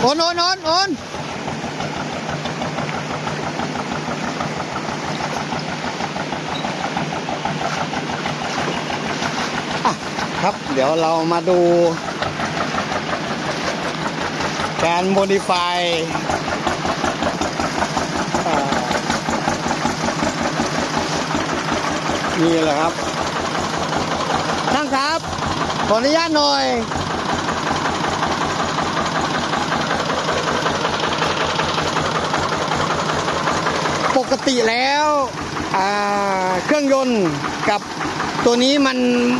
โอนโอนโอนโอนอะครับ เดี๋ยวเรามาดู การโมดิฟายนี่แหละครับท่านครับ ขออนุญาตหน่อย ติแล้วอ่าเครื่องยนต์กับตัวนี้มัน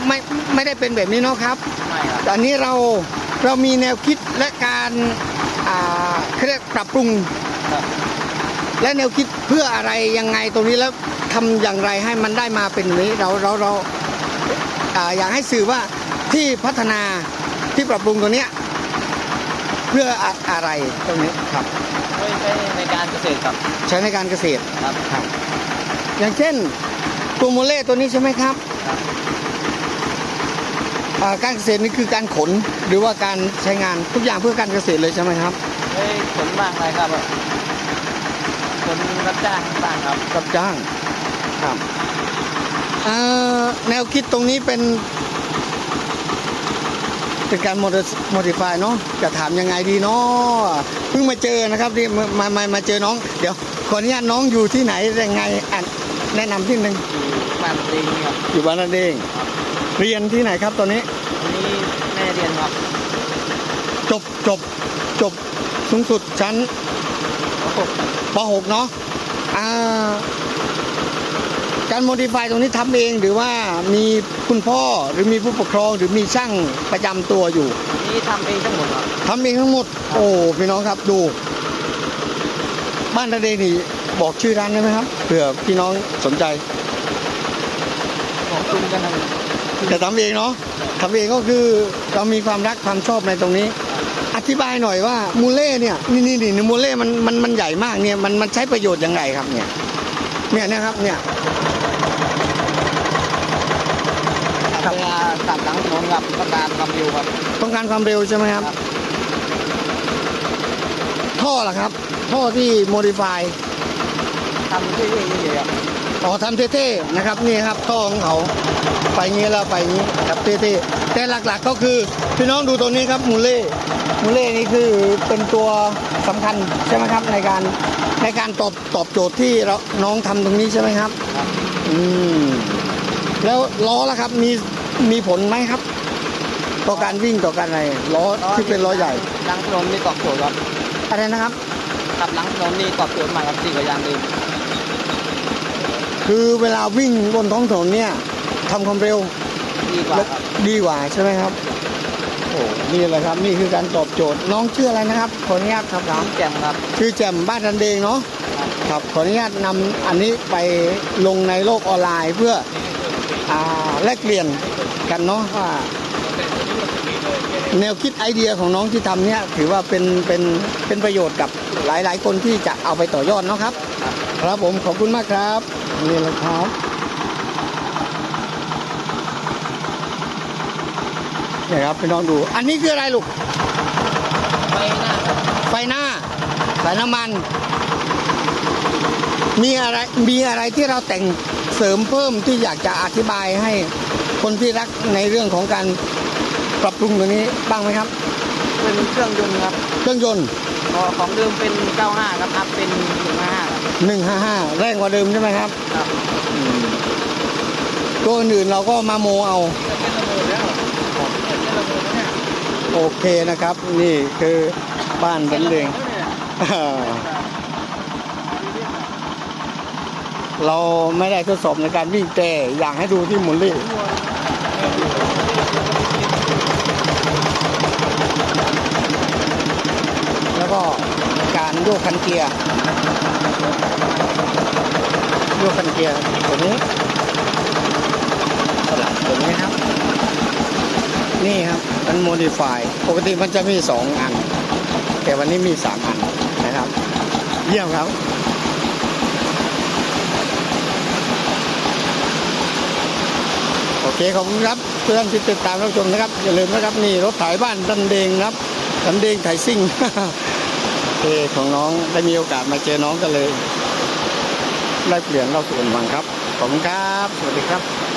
ไม่ไม่ได้เป็นแบบนี้เนาะครับไม่ครับตอนนี้เราเรามีแนวคิดและการอ่าเขาเรียกปรับปรุงครับและแนวคิดเพื่ออะไรยังไงตรงนี้แล้วทำอย่างไรให้มันได้มาเป็นแบบนี้เราเราเราอ่าอยากให้สื่อว่าที่พัฒนาที่ปรับปรุงตัวเนี้ยเพื่ออะอะไรตรงนี้ครับ ไว้ใช้ในการเกษตรครับ ใช้ในการเกษตรครับ ครับ อย่างเช่นตัวโมเล่ตัวนี้ใช่ไหมครับครับ อ่าการเกษตรนี่คือการขนหรือว่าการใช้งานทุกอย่างเพื่อการเกษตรเลยใช่ไหมครับไว้ขนบ้างอะไรครับขนรับจ้างบ้างครับ รับจ้าง ครับเอ่อแนวคิดตรงนี้เป็น เป็นการโมดิฟายเนาะจะถามยังไงดีเนาะเพิ่งมาเจอนะครับที่มามามามาเจอน้อง เดี๋ยวขออนุญาตน้องอยู่ที่ไหนยังไงอะแนะนำที่หนึ่งอยู่บ้านเองครับอยู่บ้านนั่นเองเรียนที่ไหนครับตอนนี้อันนี้แม่เรียนครับ จบจบจบสูงสุดชั้นหกป .6 เนาะอ่า การโมดิฟายตรงนี้ทำเองหรือว่ามีคุณพ่อหรือมีผู้ปกครองหรือมีช่างประจำตัวอยู่นี่ทำเองทั้งหมดครับทำเองทั้งหมด โอ้พี่น้องครับดู บ้านระเดนี่บอกชื่อร้านได้ไหมครับเผื่อพี่น้องสนใจของคุณกันทั้งแต่ทำเองเนาะทำเองก็คือเรามีความรักความชอบในตรงนี้ อธิบายหน่อยว่ามูเล่เนี่ยนี่นี่นี่มูเล่มันมันมันใหญ่มากเนี่ยมันมันใช้ประโยชน์ยังไงครับเนี่ยเนี่ยนะครับเนี่ย ครับเวลาตัดหลังถนนครับต้องการความเร็วครับ ต้องการความเร็วใช่ไหมครับ ท่อล่ะครับ ท่อที่โมดิฟายทำเรื่อยๆเรื่อยๆครับอ๋อทำเท่ๆนะครับนี่ครับท่อของเขาไปงี้แล้วไปงี้ครับเท่ๆแต่หลักๆก็คือพี่น้องดูตัวนี้ครับมูเล่มูเล่นี่คือเป็นตัวสำคัญใช่ไหมครับในการในการตอบตอบโจทย์ที่เราน้องทำตรงนี้ใช่ไหมครับครับอืมแล้วล้อล่ะครับมี มีผลไหมครับ ต่อการวิ่งต่อการอะไรล้อที่เป็นล้อใหญ่หลังถนนนี่ตอบโจทย์ครับอะไรนะครับขับหลังถนนนี่ตอบโจทย์มากครับดีกว่ายางเดิมคือเวลาวิ่งบนท้องถนนเนี่ยทำความเร็วดีกว่าครับดีกว่าใช่ไหมครับโอ้นี่แหละครับนี่คือการตอบโจทย์น้องชื่ออะไรนะครับขออนุญาตครับถามแจ่มครับชื่อแจ่มบ้านดันเดงเนาะครับขออนุญาตนำอันนี้ไปลงในโลกออนไลน์เพื่ออ่าแลกเปลี่ยน กันเนาะว่าแนวคิดไอเดียของน้องที่ทำเนี่ยถือว่าเป็นเป็นเป็นประโยชน์กับหลาย ๆ คนที่จะเอาไปต่อยอดเนาะครับ ครับครับผมขอบคุณมากครับนี่แหละครับนี่ครับพี่น้องดู อันนี้คืออะไรลูกไปหน้าครับไฟหน้าสายน้ำมัน มีอะไรมีอะไรที่เราแต่งเสริมเพิ่มที่อยากจะอธิบายให้ คนที่รักในเรื่องของการปรับปรุงตัวนี้บ้างไหมครับ เป็นเครื่องยนต์ครับเครื่องยนต์ก็ของเดิมเป็น 95 ครับอัพเป็น 155ครับ155 แรงกว่าเดิมใช่ไหมครับครับตัวอื่นๆเราก็มาโมเอาเป็นระเบิดแล้วเป็นระเบิดแล้วเนี่ยโอเคนะครับ นี่คือบ้านเป็นเองอ่า เราไม่ได้ทดสอบในการวิ่งแต่อยากให้ดูที่หมุนลี่แล้วก็การโยกคันเกียร์โยกคันเกียร์ตัวนี้สลับตัวนี้ครับ นี่ครับมันโมดิฟายปกติมันจะมีสองอัน แต่วันนี้มีสามอันนะครับ เยี่ยมครับ โอ เคขอบคุณครับเพื่อนที่ติดตามรับชมนะครับ อย่าลืมนะครับนี่รถไถบ้านดันเดงครับดันเดงไถซิ่งเคของน้องได้มีโอกาสมาเจอน้องกันเลยได้เปลี่ยนเราสู่กันฟังครับ ขอบคุณครับ สวัสดีครับ